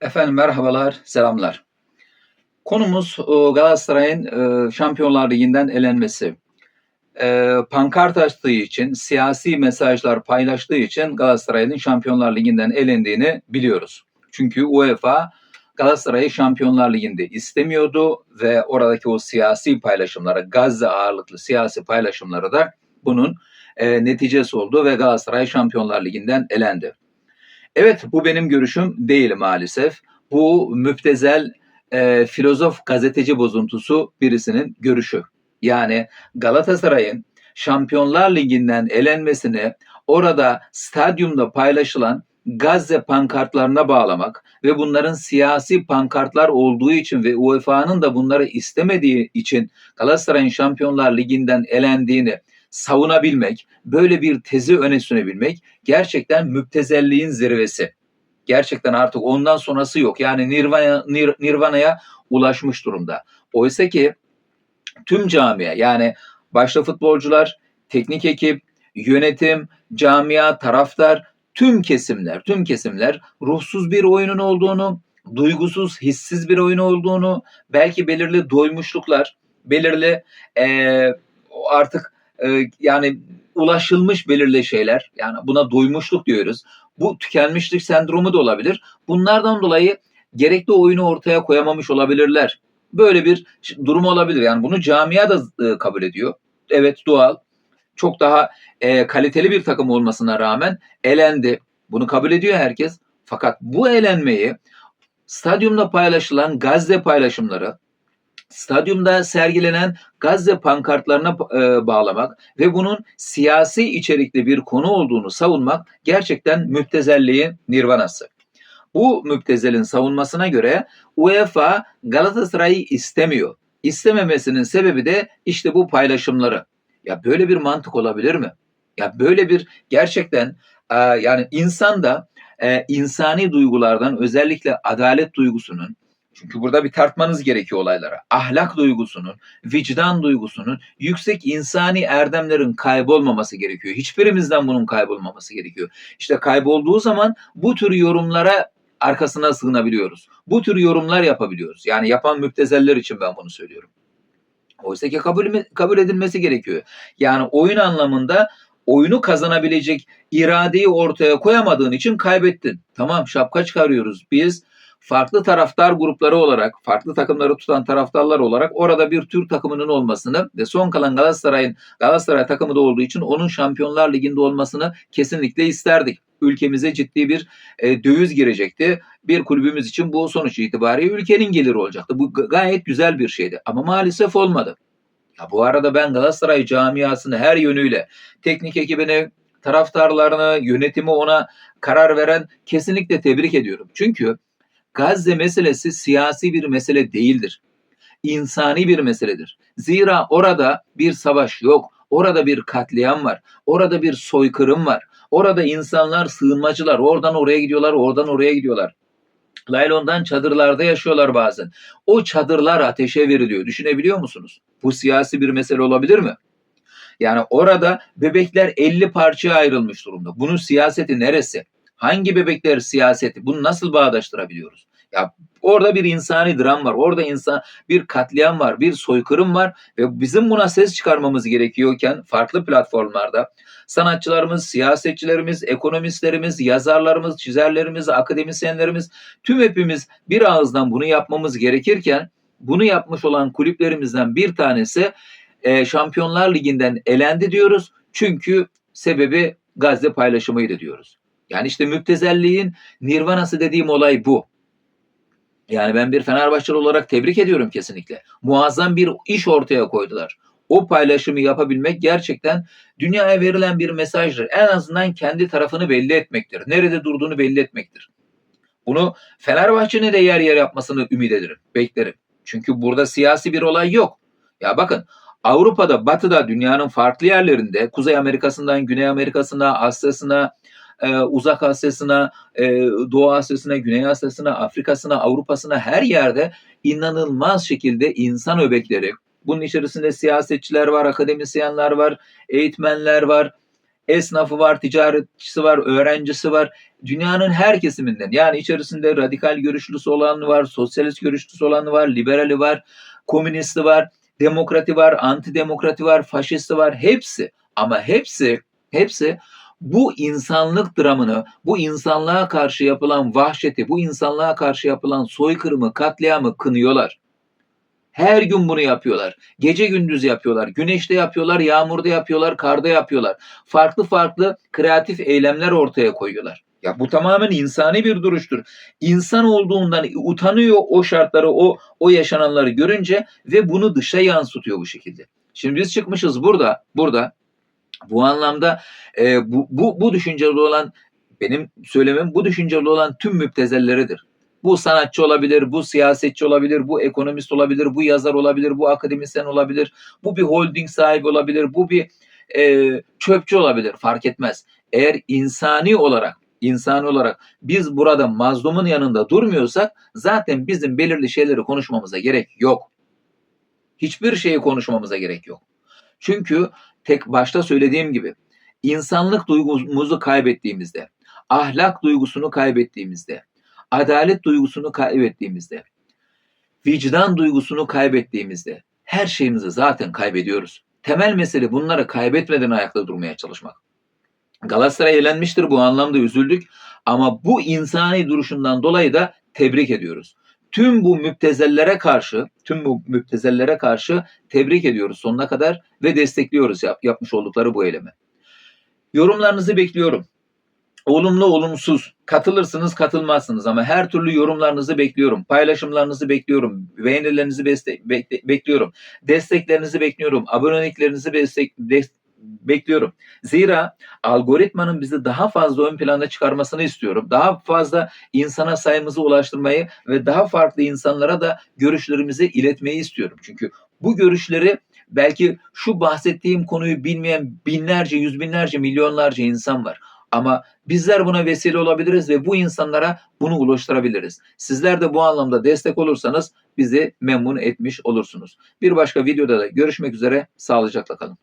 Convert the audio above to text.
Efendim merhabalar, selamlar. Konumuz e, Galatasaray'ın e, Şampiyonlar Ligi'nden elenmesi. E, pankart açtığı için, siyasi mesajlar paylaştığı için Galatasaray'ın Şampiyonlar Ligi'nden elendiğini biliyoruz. Çünkü UEFA Galatasaray'ı Şampiyonlar Ligi'nde istemiyordu ve oradaki o siyasi paylaşımları, Gazze ağırlıklı siyasi paylaşımları da bunun neticesi oldu ve Galatasaray Şampiyonlar Ligi'nden elendi. Evet bu benim görüşüm değil maalesef. Bu müptezel e, filozof gazeteci bozuntusu birisinin görüşü. Yani Galatasaray'ın Şampiyonlar Ligi'nden elenmesini orada stadyumda paylaşılan Gazze pankartlarına bağlamak ve bunların siyasi pankartlar olduğu için ve UEFA'nın da bunları istemediği için Galatasaray'ın Şampiyonlar Ligi'nden elendiğini savunabilmek, böyle bir tezi öne sürebilmek gerçekten müptezelliğin zirvesi. Gerçekten artık ondan sonrası yok. Yani Nirvana, Nir, Nirvana'ya ulaşmış durumda. Oysa ki tüm camiye yani başta futbolcular, teknik ekip, yönetim, camia, taraftar, tüm kesimler, tüm kesimler ruhsuz bir oyunun olduğunu, duygusuz, hissiz bir oyun olduğunu, belki belirli doymuşluklar, belirli e, artık yani ulaşılmış belirli şeyler, yani buna doymuşluk diyoruz. Bu tükenmişlik sendromu da olabilir. Bunlardan dolayı gerekli oyunu ortaya koyamamış olabilirler. Böyle bir durum olabilir. Yani bunu camia da e, kabul ediyor. Evet doğal. Çok daha e, kaliteli bir takım olmasına rağmen elendi. Bunu kabul ediyor herkes. Fakat bu elenmeyi stadyumda paylaşılan Gazze paylaşımları, stadyumda sergilenen Gazze pankartlarına e, bağlamak ve bunun siyasi içerikli bir konu olduğunu savunmak gerçekten müptezelliğin nirvanası. Bu müptezelin savunmasına göre UEFA Galatasaray'ı istemiyor. İstememesinin sebebi de işte bu paylaşımları. Ya böyle bir mantık olabilir mi? Ya böyle bir gerçekten e, yani insan da e, insani duygulardan özellikle adalet duygusunun çünkü burada bir tartmanız gerekiyor olaylara. Ahlak duygusunun, vicdan duygusunun, yüksek insani erdemlerin kaybolmaması gerekiyor. Hiçbirimizden bunun kaybolmaması gerekiyor. İşte kaybolduğu zaman bu tür yorumlara arkasına sığınabiliyoruz. Bu tür yorumlar yapabiliyoruz. Yani yapan müptezeller için ben bunu söylüyorum. Oysa ki kabul, kabul edilmesi gerekiyor. Yani oyun anlamında oyunu kazanabilecek iradeyi ortaya koyamadığın için kaybettin. Tamam şapka çıkarıyoruz. Biz farklı taraftar grupları olarak, farklı takımları tutan taraftarlar olarak orada bir Türk takımının olmasını ve son kalan Galatasaray'ın Galatasaray takımı da olduğu için onun Şampiyonlar Ligi'nde olmasını kesinlikle isterdik. Ülkemize ciddi bir e, döviz girecekti. Bir kulübümüz için bu sonuç itibariyle ülkenin geliri olacaktı. Bu gayet güzel bir şeydi ama maalesef olmadı. Ya bu arada ben Galatasaray camiasını her yönüyle, teknik ekibini, taraftarlarını, yönetimi ona karar veren kesinlikle tebrik ediyorum. Çünkü Gazze meselesi siyasi bir mesele değildir. İnsani bir meseledir. Zira orada bir savaş yok. Orada bir katliam var. Orada bir soykırım var. Orada insanlar sığınmacılar. Oradan oraya gidiyorlar, oradan oraya gidiyorlar. Laylondan çadırlarda yaşıyorlar bazen. O çadırlar ateşe veriliyor. Düşünebiliyor musunuz? Bu siyasi bir mesele olabilir mi? Yani orada bebekler 50 parçaya ayrılmış durumda. Bunun siyaseti neresi? Hangi bebekler siyaseti? Bunu nasıl bağdaştırabiliyoruz? Ya orada bir insani dram var. Orada insan bir katliam var, bir soykırım var ve bizim buna ses çıkarmamız gerekiyorken farklı platformlarda sanatçılarımız, siyasetçilerimiz, ekonomistlerimiz, yazarlarımız, çizerlerimiz, akademisyenlerimiz tüm hepimiz bir ağızdan bunu yapmamız gerekirken bunu yapmış olan kulüplerimizden bir tanesi e, Şampiyonlar Ligi'nden elendi diyoruz. Çünkü sebebi Gazze paylaşımıydı diyoruz. Yani işte müptezelliğin nirvanası dediğim olay bu. Yani ben bir Fenerbahçeli olarak tebrik ediyorum kesinlikle. Muazzam bir iş ortaya koydular. O paylaşımı yapabilmek gerçekten dünyaya verilen bir mesajdır. En azından kendi tarafını belli etmektir. Nerede durduğunu belli etmektir. Bunu Fenerbahçe'nin de yer yer yapmasını ümit ederim, beklerim. Çünkü burada siyasi bir olay yok. Ya bakın Avrupa'da, Batı'da, dünyanın farklı yerlerinde, Kuzey Amerika'sından Güney Amerika'sına, Asya'sına, e, Uzak Asya'sına, e, Doğu Asya'sına, Güney Asya'sına, Afrika'sına, Avrupa'sına her yerde inanılmaz şekilde insan öbekleri, bunun içerisinde siyasetçiler var, akademisyenler var, eğitmenler var, esnafı var, ticaretçisi var, öğrencisi var. Dünyanın her kesiminden yani içerisinde radikal görüşlüsü olan var, sosyalist görüşlüsü olan var, liberali var, komünisti var, demokrati var, antidemokrati var, faşisti var. Hepsi ama hepsi hepsi bu insanlık dramını, bu insanlığa karşı yapılan vahşeti, bu insanlığa karşı yapılan soykırımı, katliamı kınıyorlar. Her gün bunu yapıyorlar. Gece gündüz yapıyorlar. Güneşte yapıyorlar, yağmurda yapıyorlar, karda yapıyorlar. Farklı farklı kreatif eylemler ortaya koyuyorlar. Ya bu tamamen insani bir duruştur. İnsan olduğundan utanıyor o şartları, o o yaşananları görünce ve bunu dışa yansıtıyor bu şekilde. Şimdi biz çıkmışız burada, burada bu anlamda e, bu, bu, bu düşünceli olan benim söylemem bu düşünceli olan tüm müptezelleridir. Bu sanatçı olabilir, bu siyasetçi olabilir, bu ekonomist olabilir, bu yazar olabilir, bu akademisyen olabilir, bu bir holding sahibi olabilir, bu bir e, çöpçü olabilir fark etmez. Eğer insani olarak insani olarak biz burada mazlumun yanında durmuyorsak zaten bizim belirli şeyleri konuşmamıza gerek yok. Hiçbir şeyi konuşmamıza gerek yok. Çünkü tek başta söylediğim gibi insanlık duygumuzu kaybettiğimizde, ahlak duygusunu kaybettiğimizde, adalet duygusunu kaybettiğimizde, vicdan duygusunu kaybettiğimizde her şeyimizi zaten kaybediyoruz. Temel mesele bunları kaybetmeden ayakta durmaya çalışmak. Galatasaray elenmiştir bu anlamda üzüldük ama bu insani duruşundan dolayı da tebrik ediyoruz. Tüm bu müptezellere karşı, tüm bu müptezellere karşı tebrik ediyoruz sonuna kadar ve destekliyoruz yap, yapmış oldukları bu eylemi. Yorumlarınızı bekliyorum. Olumlu, olumsuz. Katılırsınız, katılmazsınız ama her türlü yorumlarınızı bekliyorum. Paylaşımlarınızı bekliyorum. Beğenilerinizi beste- bekle- bekliyorum. Desteklerinizi bekliyorum. Aboneliklerinizi destek- des- bekliyorum. Zira algoritmanın bizi daha fazla ön planda çıkarmasını istiyorum. Daha fazla insana sayımızı ulaştırmayı ve daha farklı insanlara da görüşlerimizi iletmeyi istiyorum. Çünkü bu görüşleri belki şu bahsettiğim konuyu bilmeyen binlerce, yüz binlerce, milyonlarca insan var. Ama bizler buna vesile olabiliriz ve bu insanlara bunu ulaştırabiliriz. Sizler de bu anlamda destek olursanız bizi memnun etmiş olursunuz. Bir başka videoda da görüşmek üzere. Sağlıcakla kalın.